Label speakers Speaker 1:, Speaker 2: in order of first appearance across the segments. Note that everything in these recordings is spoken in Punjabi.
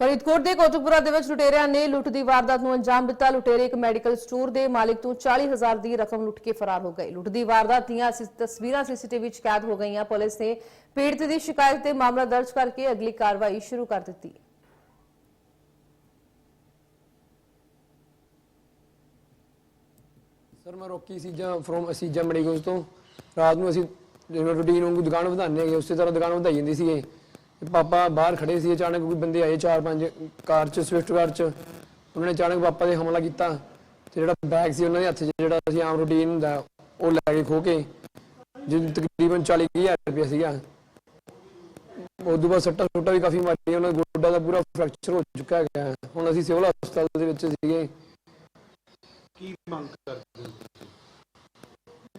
Speaker 1: ਫਰੀਦਕੋਟ ਦੇ ਕੋਟਕਪੁਰਾ ਦੇ ਵਿੱਚ ਲੁਟੇਰਿਆਂ ਨੇ ਲੁੱਟ ਦੀ ਵਾਰਦਾਤ ਨੂੰ ਅੰਜਾਮ ਦਿੱਤਾ। ਲੁਟੇਰੇ ਇੱਕ ਮੈਡੀਕਲ ਸਟੋਰ ਦੇ ਮਾਲਕ ਤੋਂ 40000 ਦੀ ਰਕਮ ਲੁੱਟ ਕੇ ਫਰਾਰ ਹੋ ਗਏ। ਲੁੱਟ ਦੀ ਵਾਰਦਾਤ ਦੀਆਂ ਅਸੀਂ ਤਸਵੀਰਾਂ ਸੀਸੀਟੀਵੀ 'ਚ ਕੈਦ ਹੋ ਗਈਆਂ। ਪੁਲਿਸ ਨੇ ਪੀੜਤ ਦੀ ਸ਼ਿਕਾਇਤ ਤੇ ਮਾਮਲਾ ਦਰਜ ਕਰਕੇ ਅਗਲੀ ਕਾਰਵਾਈ ਸ਼ੁਰੂ ਕਰ ਦਿੱਤੀ।
Speaker 2: ਸਰ, ਮੈਂ ਰੋਕੀ ਸੀਜਾਂ ਫਰੋਮ ਅਸੀਜਾਂ ਮੈਡੀਕਲਸ ਤੋਂ। ਰਾਤ ਨੂੰ ਅਸੀਂ ਜਿਵੇਂ ਰੂਟੀਨ ਵਾਂਗੂ ਦੁਕਾਨ ਵਧਾਉਂਦੇ ਹੈਗੇ ਉਸੇ ਤਰ੍ਹਾਂ ਦੁਕਾਨ ਵਧਾਈ ਜਾਂਦੀ ਸੀਗੇ ਤੇ ਪਾਪਾ ਬਾਹਰ ਖੜੇ ਸੀ ਅਚਾਨਕ ਕੋਈ ਬੰਦੇ ਆਏ ਚਾਰ ਪੰਜ ਕਾਰ 'ਚ ਸਵਿਫਟ ਕਾਰ 'ਚ। ਉਹਨਾਂ ਨੇ ਅਚਾਨਕ ਪਾਪਾ ਤੇ ਹਮਲਾ ਕੀਤਾ ਤੇ ਜਿਹੜਾ ਬੈਗ ਸੀ ਉਹਨਾਂ ਦੇ ਹੱਥ 'ਚ ਜਿਹੜਾ ਅਸੀਂ ਆਮ ਰੂਟੀਨ ਹੁੰਦਾ ਉਹ ਲੈ ਕੇ ਖੋ ਕੇ ਜਿਹਨੂੰ ਤਕਰੀਬਨ 40000 ਰੁਪਏ ਸੀਗਾ। ਉਦੋਂ ਬਾਅਦ ਸੱਟਾਂ ਸੁੱਟਾਂ ਵੀ ਕਾਫੀ ਮਾਰੀਆਂ ਉਹਨਾਂ ਦਾ ਗੋਡਾ ਦਾ ਪੂਰਾ ਫ੍ਰੈਕਚਰ ਹੋ ਚੁੱਕਾ ਹੈਗਾ। ਹੁਣ ਅਸੀਂ ਸਿਵਲ ਹਸਪਤਾਲ ਦੇ ਵਿੱਚ ਸੀਗੇ।
Speaker 3: ਕੀ ਮੰਗ ਕਰਦੇ ਹੋ?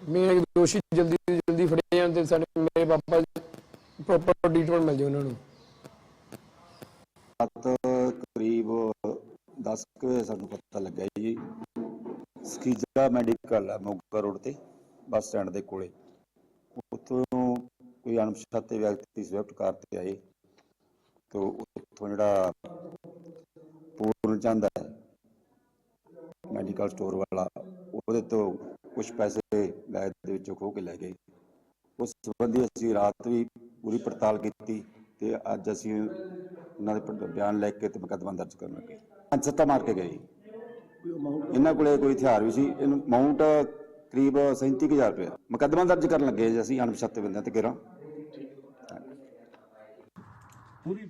Speaker 2: ਮੇਰੇ ਦੋਸ਼ੀ ਜਲਦੀ ਤੋਂ ਜਲਦੀ ਫੜੇ ਜਾਣ ਤੇ ਸਾਡੇ ਮੇਰੇ ਪਾਪਾ ਪ੍ਰੋਪਰ ਟ੍ਰੀਟਮੈਂਟ ਮਿਲ ਜੇ ਉਹਨਾਂ ਨੂੰ।
Speaker 4: ਰਾਤ ਕਰੀਬ 10 ਵਜੇ ਸਾਨੂੰ ਪਤਾ ਲੱਗਾ ਜੀ। ਸਕੀਜਾ ਮੈਡੀਕਲ ਹੈ ਮੋਗਾ ਰੋਡ ਤੇ, ਬੱਸ ਸਟੈਂਡ ਦੇ ਕੋਲੇ। ਉੱਥੋਂ ਕੋਈ ਅਣਪਛਾਤੇ ਵਿਅਕਤੀ ਸਵਿਫਟ ਕਾਰ ਤੇ ਆਏ। ਤੇ ਉੱਥੋਂ ਜਿਹੜਾ ਪੂਰਨ ਚੰਦ ਹੈ, ਮੈਡੀਕਲ ਸਟੋਰ ਵਾਲਾ, ਉਹਦੇ ਤੋਂ ਕੁਝ ਪੈਸੇ ਬੈਗ ਦੇ ਵਿੱਚੋਂ ਖੋਹ ਕੇ ਲੈ ਗਏ। ਉਸ ਸੰਬੰਧੀ ਅਸੀਂ ਰਾਤ ਵੀ ਪੂਰੀ ਪੜਤਾਲ ਕੀਤੀ ਤੇ ਅੱਜ ਅਸੀਂ ਉਹਨਾਂ ਦੇ ਬਿਆਨ ਲੈ ਕੇ ਤੇ ਮੁਕੱਦਮਾ ਦਰਜ ਕਰਨ ਲੱਗੇ। ਪੰਜ ਸੱਤਾ ਮਾਰ ਕੇ ਗਏ। ਇਹਨਾਂ ਕੋਲੇ ਕੋਈ ਹਥਿਆਰ ਵੀ ਸੀ। ਇਹਨੂੰ ਅਮਾਉਂਟ ਕਰੀਬ 37000 ਰੁਪਏ ਮੁਕੱਦਮਾ ਦਰਜ ਕਰਨ ਲੱਗੇ ਜੀ ਅਸੀਂ ਅਣਪਛਾਤੇ ਬੰਦਿਆਂ ਤੇ ਘੇਰਾ।
Speaker 3: ਪੂਰੀ